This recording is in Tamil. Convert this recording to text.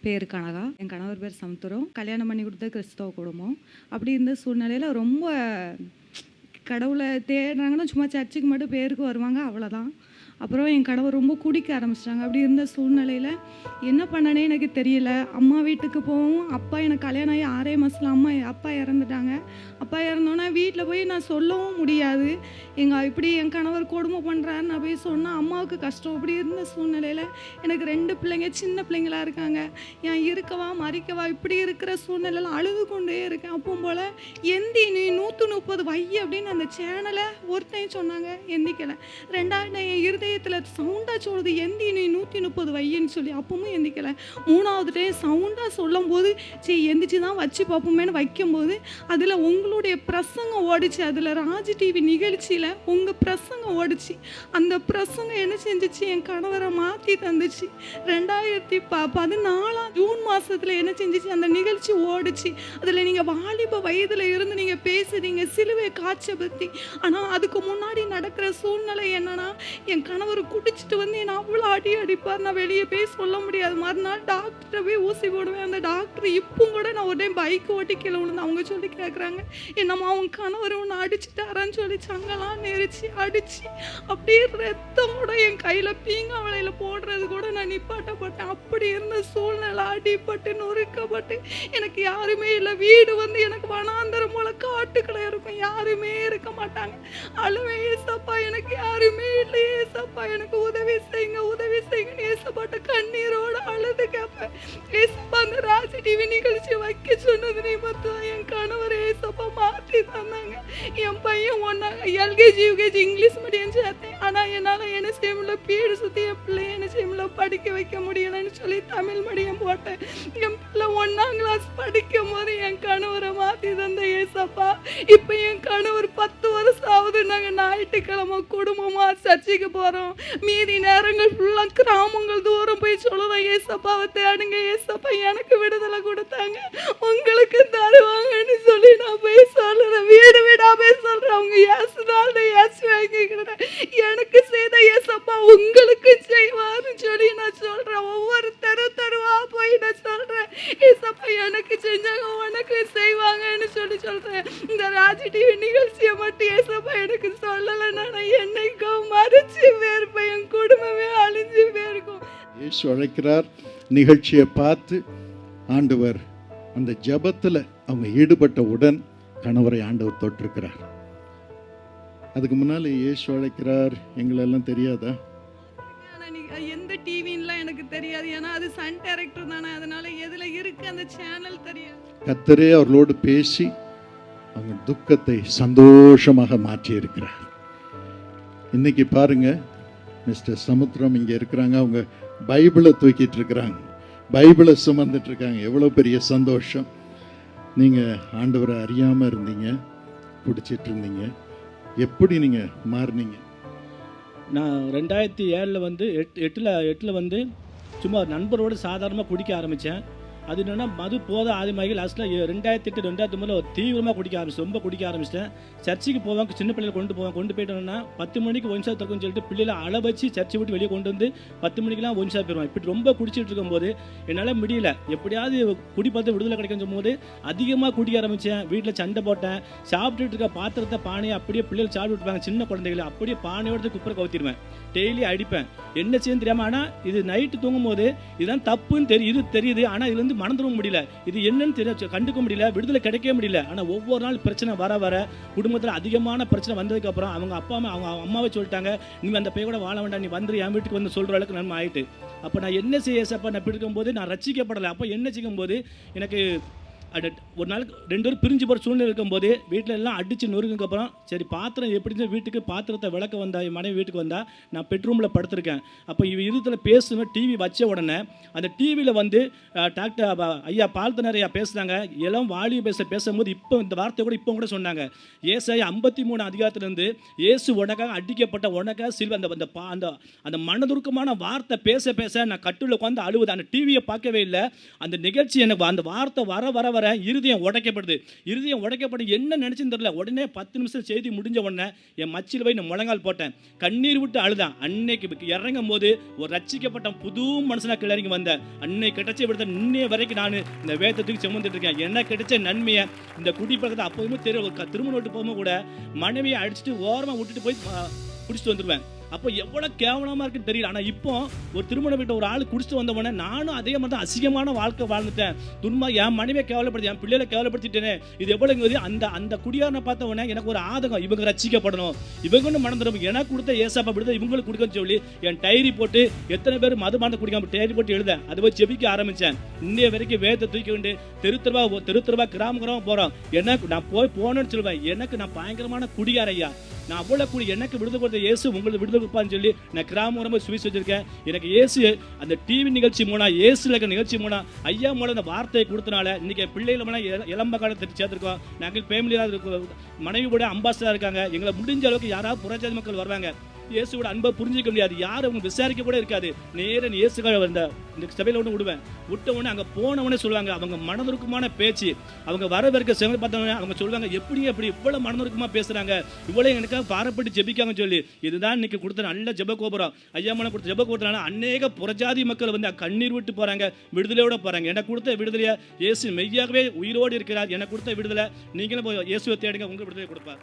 பேர் கனகா என் கணவர் பேர் சமுத்திரம் கல்யாணம் பண்ணி கொடுத்த கிறிஸ்தவ குடும்பம். அப்படி இருந்த சூழ்நிலையில் ரொம்ப கடவுளை தேடுறாங்கன்னா சும்மா சர்ச்சுக்கு மட்டும் பேருக்கு வருவாங்க அவ்வளோதான் அப்புறம் என் கணவர் ரொம்ப குடிக்க ஆரம்பிச்சிட்டாங்க. அப்படி இருந்த சூழ்நிலையில் என்ன பண்ணனே எனக்கு தெரியல. அம்மா வீட்டுக்கு போவோம் அப்பா எனக்கு கல்யாணம் ஆகி ஆறே மாதத்தில் அம்மா அப்பா இறந்துட்டாங்க. அப்பா இறந்தோன்னா வீட்டில் போய் நான் சொல்லவும் முடியாது. எங்கள் இப்படி என் கணவர் கொடுமை பண்ணுறாரு நான் போய் சொன்னால் அம்மாவுக்கு கஷ்டம். அப்படி இருந்த சூழ்நிலையில் எனக்கு ரெண்டு பிள்ளைங்க சின்ன பிள்ளைங்களா இருக்காங்க. ஏன் இருக்கவா மறிக்கவா இப்படி இருக்கிற சூழ்நிலையில் அழுது கொண்டே இருக்கேன். அப்போ போல் எந்தி நீ நூற்று முப்பது வை அப்படின்னு அந்த சேனலை ஒருத்தன் சொன்னாங்க. எந்திக்கலை. ரெண்டாவது என் இருதயத்தில் சவுண்டாக சொல்லுது எந்தி நீ நூற்றி முப்பது வையன்னு சொல்லி அப்பவும் எந்திக்கலை. மூணாவது டே சவுண்டாக சொல்லும்போது சரி எந்திரிச்சு தான் வச்சு பார்ப்போமேன்னு வைக்கும்போது அதில் உங்களுடைய பிரசங்கம் ஓடிச்சு. அதில் ராஜ் டிவி நிகழ்ச்சியில் உங்கள் பிரசங்கம் ஓடிச்சு. அந்த பிரசங்கம் என்ன செஞ்சிச்சு? என் கணவரை மாற்றி தந்துச்சு. ரெண்டாயிரத்தி ப பதினாலாம் ஜூன் மாதத்தில் என்ன செஞ்சிச்சு? அந்த நிகழ்ச்சி ஓடிச்சு. அதில் நீங்கள் வாலிப வயதில் இருந்து நீங்கள் பேசுறீங்க சிலுவை காட்சியை பற்றி ஆனால் அதுக்கு முன்னாடி நடக்கிற சூழ்நிலை என்னன்னா என் கணவர் குடிச்சிட்டு வந்து என்னை அவ்வளோ அடி அடிப்பார். நான் வெளியே போய் சொல்ல முடியாது. மறுநாள் டாக்டரை போய் ஊசி போடுவேன். அந்த டாக்டர் இப்பவும் கூட நான் உடனே பைக் ஓட்டி கீழே விழுந்து அவங்க சொல்லி கேட்குறாங்க என்னம்மா அவங்க கணவர் ஒன்று அடிச்சுட்டாரான்னு சொல்லி சங்கெல்லாம் நெரிச்சு அடிச்சு அப்படியே ரத்தம் கூட என் கையில் பீங்காவளையில் போடுறது கூட நான் நிப்பாட்டப்பட்டேன். அப்படி இருந்த சூழ்நிலை அடிப்பட்டு நொறுக்கப்பட்டு எனக்கு யாருமே இல்லை. வீடு வந்து எனக்கு வனாந்தரம் போல காட்டுக்களை இருக்கும். யாருமே இருக்க மாட்டாங்க. அழுவே ஏசப்பா எனக்கு யாருமே இல்லை. ஏசப்பா எனக்கு உதவி செய்யுங்க உதவி செய்யுங்க ஏசப்பாட்ட கண்ணீரோட அழுது கேட்பேன் ஏசப்பா அந்த ராசி டிவி நிகழ்ச்சி வைக்க சொன்னது நிமித்தம் என் கணவர் ஏசப்பா மாற்றி தந்தாங்க. என் பையன் ஒன்றா எல்கேஜி யூகேஜி இங்கிலீஷ் மீடியம் சேர்த்தேன். ஆனால் என்னால் என்ன செய்ய முடியல? பீடு சுற்றி என் பிள்ளைய என்ன செய்ய முடியல? படிக்க வைக்க முடியலைன்னு சொல்லி தமிழ் மீடியம் போட்டேன். என் பிள்ளை ஒன்றாம் கிளாஸ் படிக்கும் போது என் கணவரை மாற்றி தந்த ஏசப்பா. இப்போ என் கணவர் பத்து வருஷம் ஆகுது நாங்கள் ஞாயிற்றுக்கிழமை குடும்பமாக சர்ச்சைக்கு போகிறோம் மீதி நேரங்கள் ஃபுல்லாக கிராமங்கள் தூரம் போய் சொல்லுவோம் ஏசப்பாவை தேடுங்க. ஏசப்பா எனக்கு விடுதலை கொடுத்தாங்க. உங்களுக்கு தருவாங்கன்னு சொல்லி நான் போய் சொல்லுறேன் வீடு வீடா போய் சொல்கிறேன் அவங்க ஏசுனால ஏசு வாங்கிக்கிறேன். எனக்கு செய்த ஏசப்பா உங்களுக்கு செய்வார்னு சொல்லி நான் சொல்கிறேன் ஒவ்வொரு தெரு தெருவா போய் நான் சொல்கிறேன் ஏசப்பா எனக்கு செஞ்சாங்க உனக்கு செய்வாங்கன்னு சொல்லி சொல்றேன் இந்த ராஜி டிவி நிகழ்ச்சியை மட்டும் ஏசப்பா எனக்கு சொல்லலைன்னா நான் என்னைக்கும் மறைச்சு போயிருப்பேன் என் குடும்பமே அழிஞ்சு போயிருக்கும். இயேசு அழைக்கிறார். நிகழ்ச்சியை பார்த்து ஆண்டவர் அந்த ஜெபத்தில் அவங்க ஈடுபட்ட உடன் கணவரை ஆண்டவர் தொட்டிருக்கிறார் அதுக்கு முன்னால் இயேசு அழைக்கிறார். எங்களெல்லாம் தெரியாதா? எந்த டிவின்லாம் எனக்கு தெரியாது. ஏன்னா அது சன் டைரக்டர் தானே. அதனால எதுல இருக்கு அந்த சேனல் தெரியாது. கத்தரே அவர்களோடு பேசி அவங்க துக்கத்தை சந்தோஷமாக மாற்றி இருக்கிறார் இன்னைக்கு பாருங்க மிஸ்டர் சமுத்திரம் இங்கே இருக்கிறாங்க அவங்க பைபிளை தூக்கிட்டு இருக்கிறாங்க. பைபிளை சுமந்துட்டு இருக்காங்க எவ்வளோ பெரிய சந்தோஷம். நீங்கள் ஆண்டவரை அறியாமல் இருந்தீங்க பிடிச்சிட்டு இருந்தீங்க. எப்படி நீங்கள் மாறினீங்க? நான் ரெண்டாயிரத்தி ஏழில் வந்து எட் எட்டில் எட்டில் வந்து சும்மா நண்பரோடு சாதாரணமாக குடிக்க ஆரம்பித்தேன் அது என்னென்னா மது போத ஆதிமாகி லாஸ்ட்டில் ரெண்டாயிரத்தி எட்டு ரெண்டாயிரத்தி ஒம்பதில் தீவிரமாக குடிக்க ஆரம்பிச்சு ரொம்ப குடிக்க ஆரம்பிச்சிட்டேன். சர்ச்சுக்கு போவாங்க சின்ன பிள்ளைகள் கொண்டு போவாங்க கொண்டு போயிட்டோன்னா பத்து மணிக்கு ஒன் ஷாப் திறக்கும்னு சொல்லிட்டு பிள்ளைகளை அள வச்சு சர்ச்சை விட்டு வெளியே கொண்டு வந்து பத்து மணிக்கெலாம் ஒன்சா ஷாப் இப்படி ரொம்ப குடிச்சிட்டு இருக்கும்போது என்னால் முடியல. எப்படியாவது குடி பார்த்து விடுதலை கிடைக்கும் போது அதிகமாக குடிக்க ஆரம்பித்தேன் வீட்டில் சண்டை போட்டேன். சாப்பிட்டுட்டு இருக்க பாத்திரத்தை பானையை அப்படியே பிள்ளைகள் சாப்பிட்டு விட்டுருப்பாங்க சின்ன குழந்தைகளை. அப்படியே பானையோட குப்பரை கவுத்திடுவேன். டெய்லி அடிப்பேன். என்ன செய்யணும் தெரியாமல் ஆனால் இது நைட்டு தூங்கும் போது இதுதான் தப்புன்னு தெரியும் இது தெரியுது. ஆனால் இதுலேருந்து மறந்துடவும் முடியல. இது என்னன்னு தெரிய கண்டுக்க முடியல விடுதலை கிடைக்கவே முடியல. ஆனால் ஒவ்வொரு நாள் பிரச்சனை வர வர குடும்பத்தில் அதிகமான பிரச்சனை வந்ததுக்கப்புறம் அவங்க அப்பா அம்மா அவங்க அம்மாவை சொல்லிட்டாங்க நீ அந்த பையன் கூட வாழ வேண்டாம் நீ வந்துரு என் வீட்டுக்கு வந்து சொல்கிற அளவுக்கு நன்மை ஆயிட்டு. அப்போ நான் என்ன செய்ய ஏசப்பா நான் பிடிக்கும் இருக்கும்போது நான் ரசிக்கப்படலை. அப்போ என்ன செய்யும்போது எனக்கு ஒரு நாளுக்கு ரெண்டு பேரும் பிரிஞ்சு போகிற சூழ்நிலை இருக்கும்போது வீட்டில் எல்லாம் அடித்து நொறுக்கப்புறம் அப்புறம் சரி பாத்திரம் எப்படி இருந்தா வீட்டுக்கு பாத்திரத்தை விளக்க வந்தா என் மனைவி வீட்டுக்கு வந்தால் நான் பெட்ரூமில் படுத்திருக்கேன். அப்போ இவ இருத்தில் பேசுவேன் டிவி வச்ச உடனே அந்த டிவியில் வந்து டாக்டர் ஐயா பால்தனர் ஐயா பேசுனாங்க. எல்லாம் வாலிய பேச பேசும்போது இப்போ இந்த வார்த்தை கூட இப்போ கூட சொன்னாங்க. ஏசாய் ஐம்பத்தி மூணு அதிகாரத்துலேருந்து ஏசு உனக்காக அடிக்கப்பட்ட உனக்காக சில்வ அந்த அந்த பா- அந்த அந்த மனதுருக்கமான வார்த்தை பேச பேச நான் கட்டில் உட்காந்து அழுவது. அந்த டிவியை பார்க்கவே இல்லை. அந்த நிகழ்ச்சி எனக்கு அந்த வார்த்தை வர வர வர வர இருதயம் உடைக்கப்படுது. இருதயம் உடைக்கப்படும் என்ன நினைச்சுன்னு தெரியல. உடனே பத்து நிமிஷம் செய்தி முடிஞ்ச உடனே என் மச்சில் போய் நான் முழங்கால் போட்டேன். கண்ணீர் விட்டு அழுதான். அன்னைக்கு இறங்கும் போது ஒரு ரச்சிக்கப்பட்ட புது மனுஷனா கிளறி வந்தேன். அன்னை கிடைச்ச விடுத்த இன்னைய வரைக்கும் நான் இந்த வேதத்துக்கு சுமந்துட்டு இருக்கேன். என்ன கிடைச்ச நன்மையை இந்த குடி பழக்கத்தை அப்போதுமே தெரியும் திருமணம் விட்டு போகும்போது கூட மனைவியை அடிச்சுட்டு ஓரமாக விட்டுட்டு போய் பிடிச்சிட்டு குடிச்சிட்டு அப்போ எவ்வளோ கேவலமாக இருக்குன்னு தெரியல. ஆனால் இப்போ ஒரு திருமணம் வீட்டு ஒரு ஆள் குடிச்சிட்டு வந்தவொடனே நானும் அதே மாதிரி தான் அசிங்கமான வாழ்க்கை வாழ்ந்துட்டேன். துன்மா என் மனைவியை கேவலப்படுத்தி என் பிள்ளைகளை கேவலப்படுத்திட்டேனே. இது எவ்வளவு அந்த அந்த குடியாரனை பார்த்த உடனே எனக்கு ஒரு ஆதகம் இவங்க ரசிக்கப்படணும். இவங்கன்னு மணந்துடும் எனக்கு கொடுத்த ஏசாப்பா விடுதல் இவங்களுக்கு கொடுக்கன்னு சொல்லி என் டைரி போட்டு எத்தனை பேர் மது மருந்து குடிக்காம டைரி போட்டு எழுத அதை போய் செபிக்க ஆரம்பிச்சேன். இன்னைய வரைக்கும் வேதத்தை தூக்கி கொண்டு தெரு தெருவா தெரு தெருவா கிராம கிராமம் போகிறோம் எனக்கு நான் போய் போனேன்னு சொல்லுவேன் எனக்கு நான் பயங்கரமான குடியாரையா நான் அவ்வளோ கூடி எனக்கு விடுதல் கொடுத்த இயேசு உங்களுக்கு விடுதலை கொடுப்பான்னு சொல்லி நான் கிராம சுவிஸ் வச்சிருக்கேன். எனக்கு இயேசு அந்த டிவி நிகழ்ச்சி மூலம் இயேசுல இருக்க நிகழ்ச்சி மூலம் ஐயா மூலம் அந்த வார்த்தையை கொடுத்தனால இன்னைக்கு என் பிள்ளைகளை மூலம் இளம்ப காலத்தை சேர்த்துருக்கோம் நாங்கள் ஃபேமிலியாக இருக்கோம் மனைவி கூட அம்பாசடராக இருக்காங்க. எங்களை முடிஞ்ச அளவுக்கு யாராவது புறஜாதி மக்கள் வருவாங்க. இயேசுவோட அன்பை புரிஞ்சிக்க முடியாது. யாரும் அவங்க விசாரிக்க கூட இருக்காது. நேர இயேசுக்காக வந்த இந்த சபையில் ஒன்று விடுவேன். விட்ட உடனே அங்கே போனவொடனே சொல்லுவாங்க அவங்க மனதுருக்கமான பேச்சு. அவங்க வரவிருக்க சிவனை பார்த்தவொடனே அவங்க சொல்லுவாங்க எப்படி எப்படி இவ்வளோ மனதுருக்கமாக பேசுகிறாங்க இவ்வளோ எனக்காக பாரப்பட்டு ஜெபிக்காங்கன்னு சொல்லி. இதுதான் இன்னைக்கு கொடுத்த நல்ல ஜெப கோபுரம் ஐயா மனம் கொடுத்த ஜெப கோபுரம்னால அநேக புறஜாதி மக்கள் வந்து கண்ணீர் விட்டு போகிறாங்க விடுதலையோட போகிறாங்க எனக்கு கொடுத்த விடுதலையை இயேசு மெய்யாகவே உயிரோடு இருக்கிறார். எனக்கு கொடுத்த விடுதலை நீங்களும் இயேசுவை தேடுங்க உங்களுக்கு விடுதலை கொடுப்பார்.